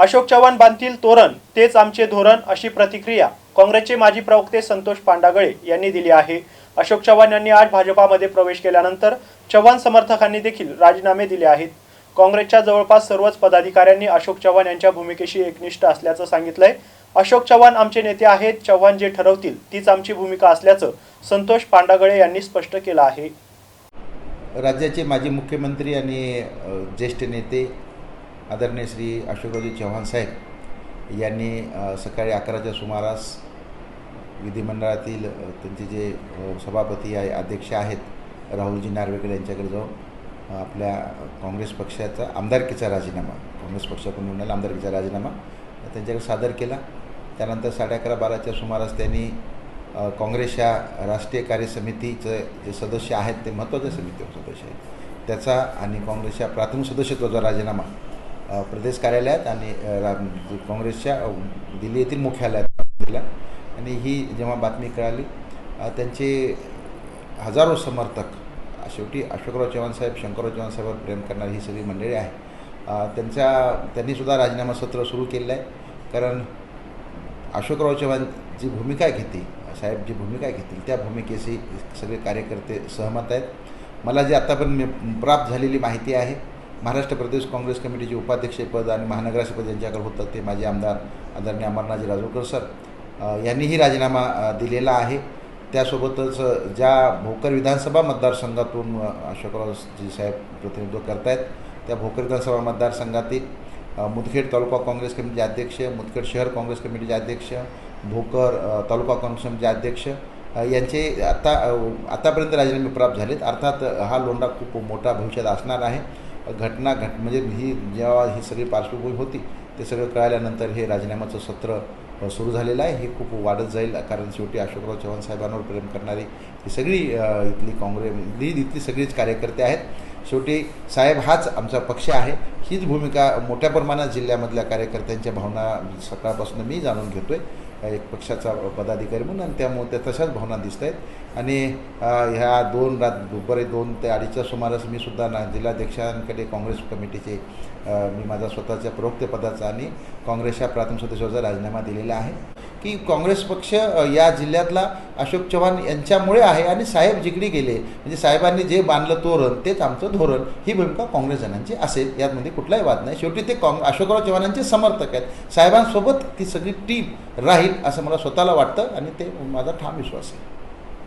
अशोक चव्हाण बांधतील तोरण तेच आमचे धोरण अशी प्रतिक्रिया काँग्रेसचे माजी प्रवक्ते संतोष पांडागळे यांनी दिली आहे. अशोक चव्हाण यांनी आज भाजपामध्ये प्रवेश केल्यानंतर चव्हाण समर्थकांनी देखील राजीनामे दिले आहेत. काँग्रेसच्या जवळपास सर्वच पदाधिकाऱ्यांनी अशोक चव्हाण यांच्या भूमिकेशी एकनिष्ठ असल्याचं सांगितलंय. अशोक चव्हाण आमचे नेते आहेत चव्हाण जे ठरवतील तीच आमची भूमिका असल्याचं संतोष पांडागळे यांनी स्पष्ट केलं आहे. राज्याचे माजी मुख्यमंत्री आणि ज्येष्ठ नेते आदरणीय श्री अशोकरावजी चव्हाण साहेब यांनी सकाळी अकराच्या सुमारास विधिमंडळातील त्यांचे जे सभापती आहे अध्यक्ष आहेत राहुलजी नार्वेकर यांच्याकडे जाऊन आपल्या काँग्रेस पक्षाचा आमदारकीचा राजीनामा काँग्रेस पक्षाकडून मिळालेला आमदारकीचा राजीनामा त्यांच्याकडे सादर केला. त्यानंतर साडे अकरा बाराच्या सुमारास त्यांनी काँग्रेसच्या राष्ट्रीय कार्यसमितीचे जे सदस्य आहेत ते महत्त्वाचे समितीचे सदस्य आहेत. त्याचा आणि काँग्रेसच्या प्राथमिक सदस्यत्वाचा राजीनामा प्रदेश कार्यालयात आणि काँग्रेसच्या दिल्ली येथील मुख्यालयात दिला आणि ही जेव्हा बातमी कळाली त्यांचे हजारो समर्थक शेवटी अशोकराव चव्हाण साहेब शंकरराव चव्हाण साहेबांवर प्रेम करणारी ही सगळी मंडळी आहे. त्यांचा त्यांच्या त्यांनीसुद्धा राजीनामा सत्र सुरू केलं आहे. कारण अशोकराव चव्हाण जी भूमिका घेतील साहेब जी भूमिका घेतील त्या भूमिकेशी सगळे कार्यकर्ते सहमत आहेत. मला जी आत्तापर्यंत प्राप्त झालेली माहिती आहे महाराष्ट्र प्रदेश काँग्रेस कमिटीचे उपाध्यक्षपद आणि महानगराध्यक्षपद यांच्याकडे होतं ते माझे आमदार आदरणीय अमरनाथजी राजूरकर सर. यांनीही राजीनामा दिलेला आहे. त्यासोबतच ज्या भोकर विधानसभा मतदारसंघातून अशोकरावजी साहेब प्रतिनिधित्व करतायत त्या भोकर विधानसभा मतदारसंघातील मुदखेड तालुका काँग्रेस कमिटीचे अध्यक्ष मुदखेड शहर काँग्रेस कमिटीचे अध्यक्ष भोकर तालुका काँग्रेस कमिटीचे अध्यक्ष यांचे आता आतापर्यंत राजीनामे प्राप्त झालेत. अर्थात हा लोंढा खूप मोठा भविष्यात असणार आहे. घटना घट म्हणजे ही जेव्हा ही सगळी पार्श्वभूमी होती ते सगळं कळाल्यानंतर हे राजीनाम्याचं सत्र सुरू झालेलं आहे. हे खूप वाढत जाईल कारण शेवटी अशोकराव चव्हाण साहेबांवर प्रेम करणारी ही सगळी इथली काँग्रेस इथली इथली सगळीच कार्यकर्ते आहेत. शेवटी साहेब हाच आमचा पक्ष आहे. हीच भूमिका मोठ्या प्रमाणात जिल्ह्यामधल्या कार्यकर्त्यांच्या भावना सकाळपासून मी जाणून घेतो आहे एक पक्षाचा पदाधिकारी म्हणून आणि त्यामुळे त्या तशाच भावना दिसत आहेत. आणि ह्या दोन रात दुपारी दोन ते अडीचच्या सुमारास मी सुद्धा ना जिल्हाध्यक्षांकडे काँग्रेस कमिटीचे मी माझा स्वतःच्या प्रवक्तेपदाचा आणि काँग्रेसच्या प्राथमिक सदस्याचा राजीनामा दिलेला आहे. की काँग्रेस पक्ष या जिल्ह्यातला अशोक चव्हाण यांच्यामुळे आहे आणि साहेब जिकडे गेले म्हणजे साहेबांनी जे बांधलं तोरण तेच आमचं धोरण ही भूमिका काँग्रेसजनांची असेल यामध्ये कुठलाही वाद नाही. शेवटी ते काँग अशोकराव चव्हाणांचे समर्थक आहेत. साहेबांसोबत ती सगळी टीम राहील असं मला स्वतःला वाटतं आणि ते माझा ठाम विश्वास आहे.